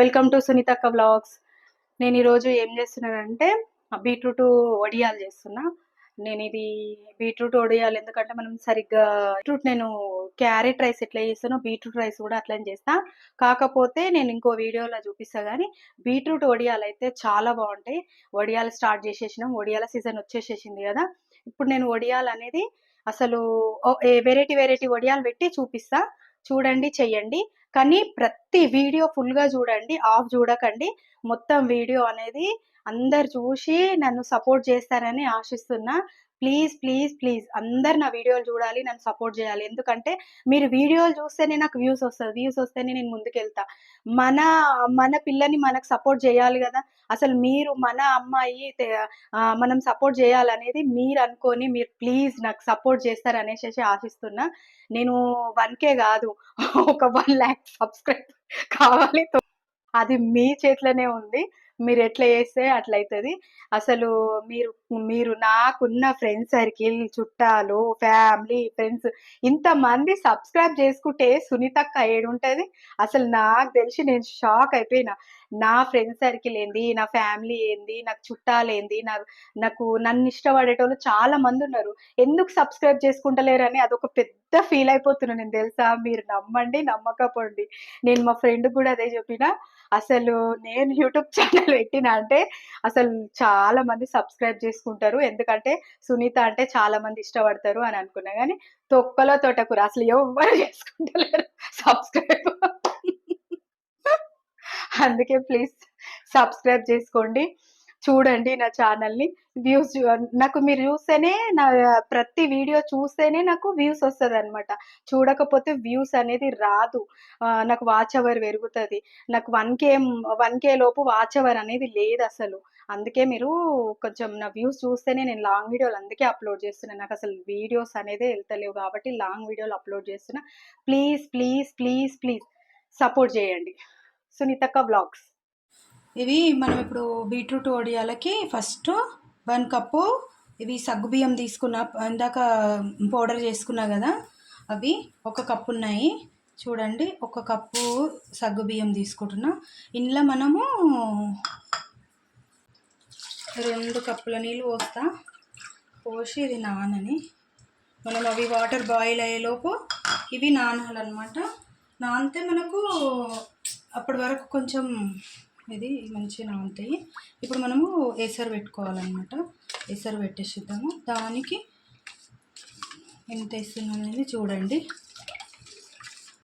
Welcome to సునీతక్క blogs. నేను ఈరోజు ఏం చేస్తున్నానంటే బీట్రూట్ వడియాలు చేస్తున్నా. నేను ఇది బీట్రూట్ వడియాలు ఎందుకంటే మనం సరిగ్గా బీట్రూట్ నేను క్యారెట్ రైస్ ఎట్లా చేస్తానో బీట్రూట్ రైస్ కూడా అట్లనే చేస్తా. కాకపోతే నేను ఇంకో వీడియోలో చూపిస్తా కానీ బీట్రూట్ వడియాలు అయితే చాలా బాగుంటాయి. వడియాలు స్టార్ట్ చేసేసినాం. వడియాల సీజన్ వచ్చేసేసింది కదా. ఇప్పుడు నేను వడియాలు అనేది అసలు వెరైటీ వెరైటీ వడియాలు పెట్టి చూపిస్తా. చూడండి చెయ్యండి. కానీ ప్రతి వీడియో ఫుల్గా చూడండి ఆఫ్ చూడకండి. మొత్తం వీడియో అనేది అందరు చూసి నన్ను సపోర్ట్ చేస్తారని ఆశిస్తున్నా. Please please please. అందరు నా వీడియోలు చూడాలి నన్ను సపోర్ట్ చేయాలి. ఎందుకంటే మీరు వీడియోలు చూస్తేనే నాకు వ్యూస్ వస్తుంది. వ్యూస్ వస్తేనే నేను ముందుకెళ్తా. మన మన పిల్లని మనకు సపోర్ట్ చేయాలి కదా. అసలు మీరు మన అమ్మాయి మనం సపోర్ట్ చేయాలనేది మీరు అనుకొని మీరు ప్లీజ్ నాకు సపోర్ట్ చేస్తారు అనేసి ఆశిస్తున్నా. నేను వన్ కే కాదు ఒక వన్ ల్యాక్ సబ్స్క్రైబ్ కావాలి. అది మీ చేతిలోనే ఉంది. మీరు ఎట్లా చేస్తే అట్లా అవుతుంది అసలు మీరు మీరు నాకున్న ఫ్రెండ్స్ సర్కిల్ చుట్టాలు ఫ్యామిలీ ఫ్రెండ్స్ ఇంతమంది సబ్స్క్రైబ్ చేసుకుంటే సునీతక్క ఏడుంటుంది. అసలు నాకు తెలిసి నేను షాక్ అయిపోయినా. నా ఫ్రెండ్స్ సర్కిల్ ఏంది? నా ఫ్యామిలీ ఏంది? నాకు చుట్టాలు ఏంది? నా నాకు నన్ను ఇష్టపడేటోళ్ళు చాలా మంది ఉన్నారు. ఎందుకు సబ్స్క్రైబ్ చేసుకుంటలేరని అదొక పెద్ద ఫీల్ అయిపోతున్నాను నేను తెలుసా? మీరు నమ్మండి నమ్మకపోండి. నేను మా ఫ్రెండ్ కూడా అదే చెప్పిన. అసలు నేను యూట్యూబ్ ఛానల్ పెట్టిన అంటే అసలు చాలా మంది సబ్స్క్రైబ్ చేసుకుంటారు. ఎందుకంటే సునీత అంటే చాలా మంది ఇష్టపడతారు అని అనుకున్నా. కానీ తొక్కలో తోటకూర అసలు ఎవరు చేసుకుంటలేరు సబ్స్క్రైబ్. అందుకే ప్లీజ్ సబ్స్క్రైబ్ చేసుకోండి. చూడండి నా ఛానల్ని వ్యూస్ నాకు మీరు చూస్తేనే నా ప్రతి వీడియో చూస్తేనే నాకు వ్యూస్ వస్తుంది అనమాట చూడకపోతే వ్యూస్ అనేది రాదు. నాకు వాచ్ అవర్ పెరుగుతుంది. నాకు వన్ కే వన్ కే లోపు వాచ్ అవర్ అనేది లేదు అసలు. అందుకే మీరు కొంచెం నా వ్యూస్ చూస్తేనే నేను లాంగ్ వీడియోలు అందుకే అప్లోడ్ చేస్తున్నాను నాకు అసలు వీడియోస్ అనేది వెళ్తలేవు కాబట్టి లాంగ్ వీడియోలు అప్లోడ్ చేస్తున్నా. Please please please please support చేయండి. సునీతక్క బ్లాగ్స్ ఇవి మనం ఇప్పుడు బీట్రూట్ వడియాలకి ఫస్ట్ వన్ కప్పు ఇవి సగ్గుబియ్యం తీసుకున్న ఇందాక పౌడర్ చేసుకున్నా కదా అవి ఒక కప్పు ఉన్నాయి. చూడండి ఒక కప్పు సగ్గుబియ్యం తీసుకుంటున్నా. ఇందులో మనము రెండు కప్పుల నీళ్ళు పోస్తా. పోసి ఇది నానని. మనం అవి వాటర్ బాయిల్ అయ్యేలోపు ఇవి నానాలన్నమాట. నానితే మనకు అప్పటి వరకు కొంచెం ఇది మంచిగా ఉంటాయి. ఇప్పుడు మనము ఎసరు పెట్టుకోవాలన్నమాట. ఎసరు పెట్టేసిద్దాము. దానికి ఎంత వేస్తున్నాం అనేది చూడండి.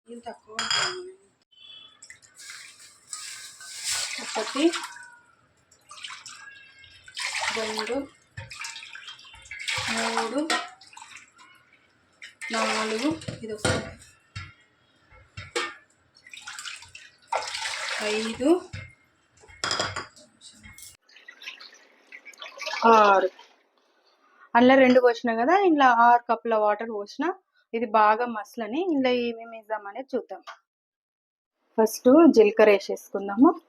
ఇది తక్కువ ఒకటి రెండు మూడు నాలుగు ఇది వస్తుంది. ఐదు ఆరు. అందులో రెండు పోసిన కదా ఇందులో ఆరు కప్పుల వాటర్ పోసిన ఇది బాగా మసలని ఇందులో ఏమేమి వేద్దాం అనేది చూద్దాం. ఫస్ట్ జీలకర్ర వేసేసుకుందాము.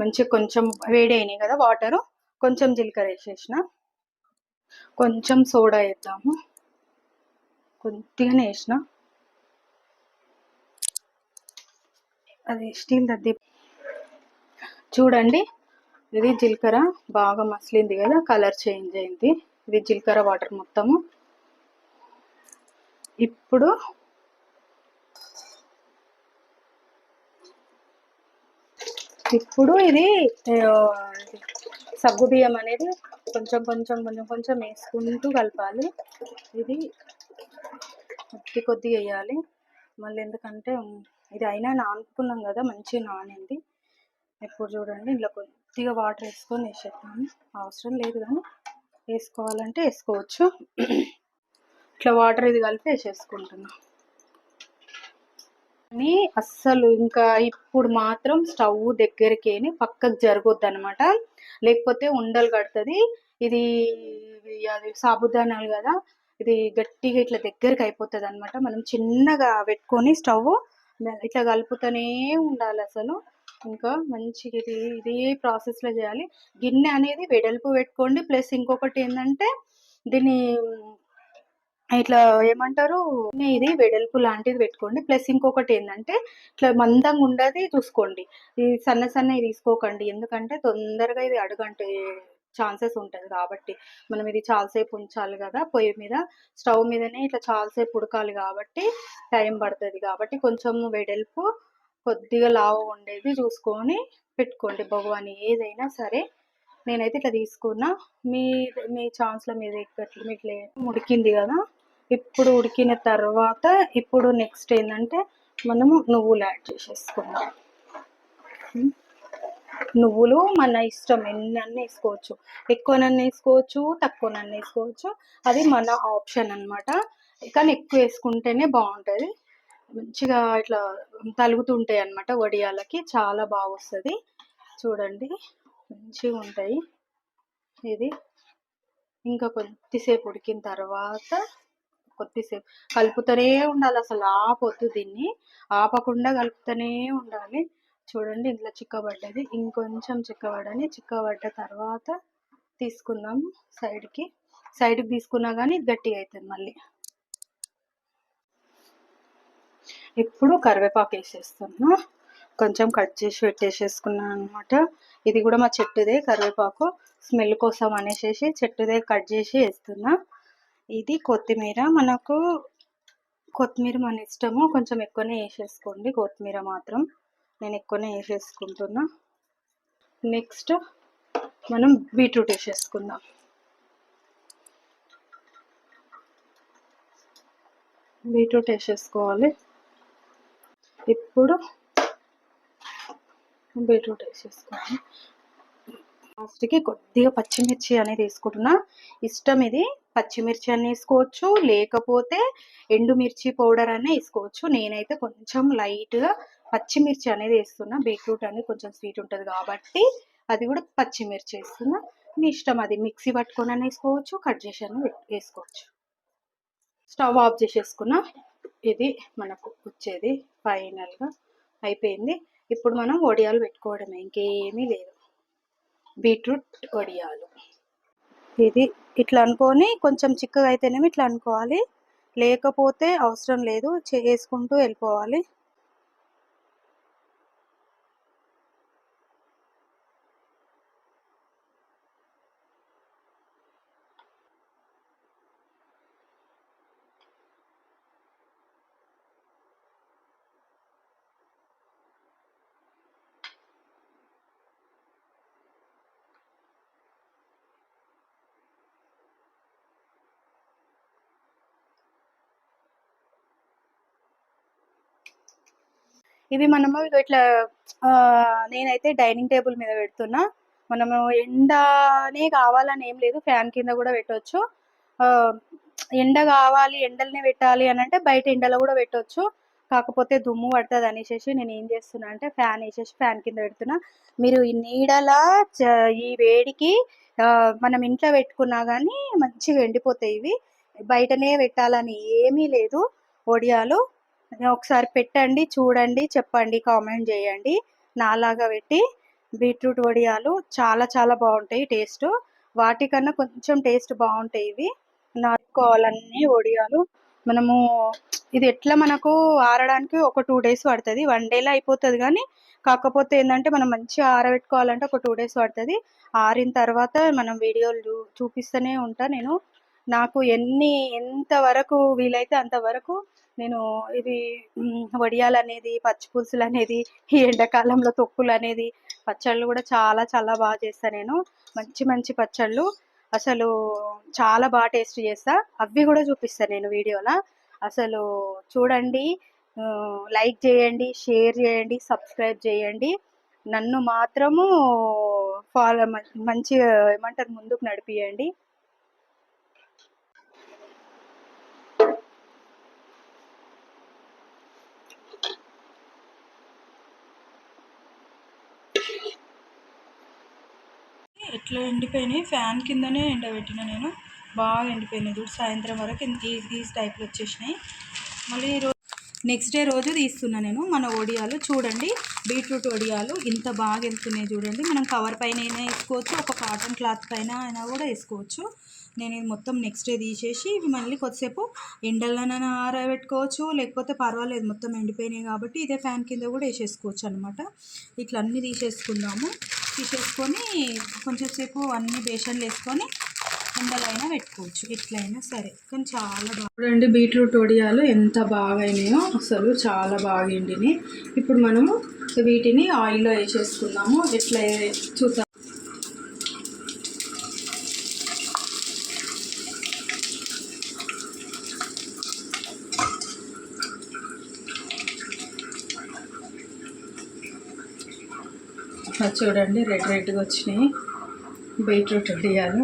మంచిగా కొంచెం వేడి అయినాయి కదా వాటరు కొంచెం జీలకర్ర వేసేసిన. కొంచెం సోడా వేద్దాము. కొద్దిగానే వేసిన. అది స్టీల్ దద్ది. చూడండి ఇది జీలకర్ర బాగా మసిలింది కదా కలర్ చేంజ్ అయింది. ఇది జీలకర్ర వాటర్ మొత్తము. ఇప్పుడు ఇప్పుడు ఇది సగ్గు బియ్యం అనేది కొంచెం కొంచెం కొంచెం కొంచెం వేసుకుంటూ కలపాలి. ఇది కొద్ది కొద్ది వేయాలి. మళ్ళీ ఎందుకంటే ఇది అయినా నానుకున్నాం కదా మంచిగా నానింది. ఇప్పుడు చూడండి ఇందులో కొద్దిగా వాటర్ వేసుకొని వేసేద్దాము. అవసరం లేదు కానీ వేసుకోవాలంటే వేసుకోవచ్చు. ఇట్లా వాటర్ ఇది కలిపి వేసేసుకుంటున్నాం. కానీ అస్సలు ఇంకా ఇప్పుడు మాత్రం స్టవ్ దగ్గరికి పక్కకు జరగొద్దు అనమాట లేకపోతే ఉండలు కడుతుంది. ఇది ఇది అది సాబుదానాలు కదా ఇది గట్టిగా ఇట్లా దగ్గరికి అయిపోతుంది అనమాట మనం చిన్నగా పెట్టుకొని స్టవ్ ఇట్లా కలుపుతూనే ఉండాలి అసలు. ఇంకా మంచిగా ఇది ఇదే ప్రాసెస్లో చేయాలి. గిన్నె అనేది వెడల్పు పెట్టుకోండి. ప్లస్ ఇంకొకటి ఏంటంటే దీన్ని ఇట్లా ఏమంటారు ఇది వెడల్పు లాంటిది పెట్టుకోండి. ప్లస్ ఇంకొకటి ఏంటంటే ఇట్లా మందంగా ఉండదు చూసుకోండి. ఇది సన్న సన్నవి తీసుకోకండి. ఎందుకంటే తొందరగా ఇది అడుగంటే ఛాన్సెస్ ఉంటుంది కాబట్టి. మనం ఇది చాలాసేపు ఉంచాలి కదా పొయ్యి మీద. స్టవ్ మీదనే ఇట్లా చాలాసేపు ఉడకాలి కాబట్టి టైం పడుతుంది కాబట్టి కొంచెం వెడల్పు కొద్దిగా లావు ఉండేది చూసుకొని పెట్టుకోండి. భగవాని ఏదైనా సరే నేనైతే ఇట్లా తీసుకున్నా. మీ మీ ఛాన్స్లో మీద ఎక్కట్లు ఇట్లా ఉడికింది కదా. ఇప్పుడు ఉడికిన తర్వాత ఇప్పుడు నెక్స్ట్ ఏంటంటే మనము నువ్వులు యాడ్ చేసేసుకుందాం. నువ్వులు మన ఇష్టం ఎన్ని అన్నీ వేసుకోవచ్చు. ఎక్కువనన్నా వేసుకోవచ్చు తక్కువనన్నా వేసుకోవచ్చు. అది మన ఆప్షన్ అన్నమాట. కానీ ఎక్కువ వేసుకుంటేనే బాగుంటుంది. మంచిగా ఇట్లా తలుగుతుంటాయి అన్నమాట వడియాలకి. చాలా బాగా వస్తుంది. చూడండి మంచిగా ఉంటాయి. ఇది ఇంకా కొద్దిసేపు ఉడికిన తర్వాత కొద్దిసేపు కలుపుతూనే ఉండాలి. అసలు ఆపొద్దు దీన్ని. ఆపకుండా కలుపుతూనే ఉండాలి. చూడండి ఇంట్లో చిక్కబడ్డది. ఇంకొంచెం చిక్కబడని చిక్కబడ్డ తర్వాత తీసుకుందాం సైడ్కి. సైడ్కి తీసుకున్నా కానీ గట్టిగా అవుతుంది మళ్ళీ. ఇప్పుడు కరివేపాకు వేసేస్తున్నా. కొంచెం కట్ చేసి పెట్టేసేసుకున్నాను అనమాట ఇది కూడా మా చెట్టుదే కరివేపాకు. స్మెల్ కోసం అనేసి చెట్టుదే కట్ చేసి వేస్తున్నా. ఇది కొత్తిమీర. మనకు కొత్తిమీర మన ఇష్టము. కొంచెం ఎక్కువనే వేసేసుకోండి. కొత్తిమీర మాత్రం నేను ఎక్కువనే వేసేసుకుంటున్నా. నెక్స్ట్ మనం బీట్రూట్ వేసేసుకుందాం. బీట్రూట్ వేసేసుకోవాలి. ఇప్పుడు బీట్రూట్ వేసేసుకోండి లాస్ట్కి కొద్దిగా పచ్చిమిర్చి అనేది వేసుకుంటున్నా. ఇష్టం ఇది. పచ్చిమిర్చి అని వేసుకోవచ్చు. లేకపోతే ఎండుమిర్చి పౌడర్ అనే వేసుకోవచ్చు. నేనైతే కొంచెం లైట్గా పచ్చిమిర్చి అనేది వేస్తున్నా. బీట్రూట్ అనేది కొంచెం స్వీట్ ఉంటుంది కాబట్టి అది కూడా పచ్చిమిర్చి వేస్తున్నా. మీ ఇష్టం అది. మిక్సీ పట్టుకొని అని వేసుకోవచ్చు కట్ చేసి అని వేసుకోవచ్చు. స్టవ్ ఆఫ్ చేసేసుకున్నా. ఇది మనకు వచ్చేది ఫైనల్గా అయిపోయింది. ఇప్పుడు మనం వడియాలు పెట్టుకోవడమే ఇంకేమీ లేదు. బీట్రూట్ వడియాలు ఇది ఇట్లా అనుకొని కొంచెం చిక్కగా అయితేనేమి ఇట్లా అనుకోవాలి. లేకపోతే అవసరం లేదు చేసుకుంటూ వెళ్ళిపోవాలి. ఇవి మనము ఇట్లా నేనైతే డైనింగ్ టేబుల్ మీద పెడుతున్నా. మనము ఎండనే కావాలని ఏం లేదు ఫ్యాన్ కింద కూడా పెట్టవచ్చు ఎండ కావాలి ఎండలనే పెట్టాలి అని అంటే బయట ఎండలో కూడా పెట్టవచ్చు కాకపోతే దుమ్ము పడుతుంది అనేసి నేను ఏం చేస్తున్నా అంటే ఫ్యాన్ వేసేసి ఫ్యాన్ కింద పెడుతున్నా. మీరు ఈ నీడలా చ- ఈ వేడికి మనం ఇంట్లో పెట్టుకున్నా కానీ మంచిగా ఎండిపోతాయి ఇవి. బయటనే పెట్టాలని ఏమీ లేదు ఒడియాలు. ఒకసారి పెట్టండి చూడండి చెప్పండి కామెంట్ చేయండి. నాలాగా పెట్టి బీట్రూట్ వడియాలు చాలా చాలా బాగుంటాయి టేస్ట్. వాటికన్నా కొంచెం టేస్ట్ బాగుంటాయి ఇవి. నాటుకోవాలన్నీ వడియాలు. మనము ఇది ఎట్లా మనకు ఆరడానికి ఒక టూ డేస్ పడుతుంది. వన్ డేలో అయిపోతుంది కానీ కాకపోతే ఏంటంటే మనం మంచిగా ఆరబెట్టుకోవాలంటే ఒక టూ డేస్ పడుతుంది. ఆరిన తర్వాత మనం వీడియోలు చూ చూపిస్తూనే ఉంటా నేను. నాకు ఎన్ని ఎంతవరకు వీలైతే అంతవరకు నేను ఇది వడియాలు అనేది పచ్చి పులుసులు అనేది ఈ ఎండాకాలంలో తొక్కులు అనేది పచ్చళ్ళు కూడా చాలా చాలా బాగా చేస్తాను నేను. మంచి మంచి పచ్చళ్ళు. అసలు చాలా బాగా టేస్ట్ చేస్తా. అవి కూడా చూపిస్తాను నేను వీడియోలో. అసలు చూడండి లైక్ చేయండి షేర్ చేయండి సబ్స్క్రైబ్ చేయండి. నన్ను మాత్రము ఫాలో మంచిగా ఏమంటారు ముందుకు నడిపియండి. ఎట్లా ఎండిపోయినాయి? ఫ్యాన్ కిందనే ఎండబెట్టిన నేను. బాగా ఎండిపోయినాయి చూడు. సాయంత్రం వరకు ఇంత ఈ ఈ టైప్లో వచ్చేసినాయి. మళ్ళీ ఈరోజు నెక్స్ట్ డే రోజు తీస్తున్నా నేను మన ఒడియాలు. చూడండి బీట్రూట్ ఒడియాలు ఇంత బాగా వెళ్తున్నాయి చూడండి. మనం కవర్ పైన అయినా వేసుకోవచ్చు ఒక కాటన్ క్లాత్ పైన అయినా కూడా వేసుకోవచ్చు. నేను ఇది మొత్తం నెక్స్ట్ డే తీసేసి ఇవి మళ్ళీ కొద్దిసేపు ఎండలోనైనా ఆరబెట్టుకోవచ్చు. లేకపోతే పర్వాలేదు మొత్తం ఎండిపోయినాయి కాబట్టి ఇదే ఫ్యాన్ కింద కూడా వేసేసుకోవచ్చు అనమాట ఇట్లా అన్నీ తీసేసుకుందాము. తీసేసుకొని కొంచెం సేపు అన్ని బేషన్లు వేసుకొని ఎండలైనా పెట్టుకోవచ్చు ఎట్లయినా సరే. కానీ చాలా బాగా చూడండి బీట్రూట్ వడియాలు ఎంత బాగా అయినాయో అసలు చాలా బాగా ఎండినాయి. ఇప్పుడు మనము వీటిని ఆయిల్లో వేసేసుకుందాము. ఎట్లా చూద్దాం. చూడండి రెడ్ రెడ్గా వచ్చినాయి. బీట్రూట్ వడియాలు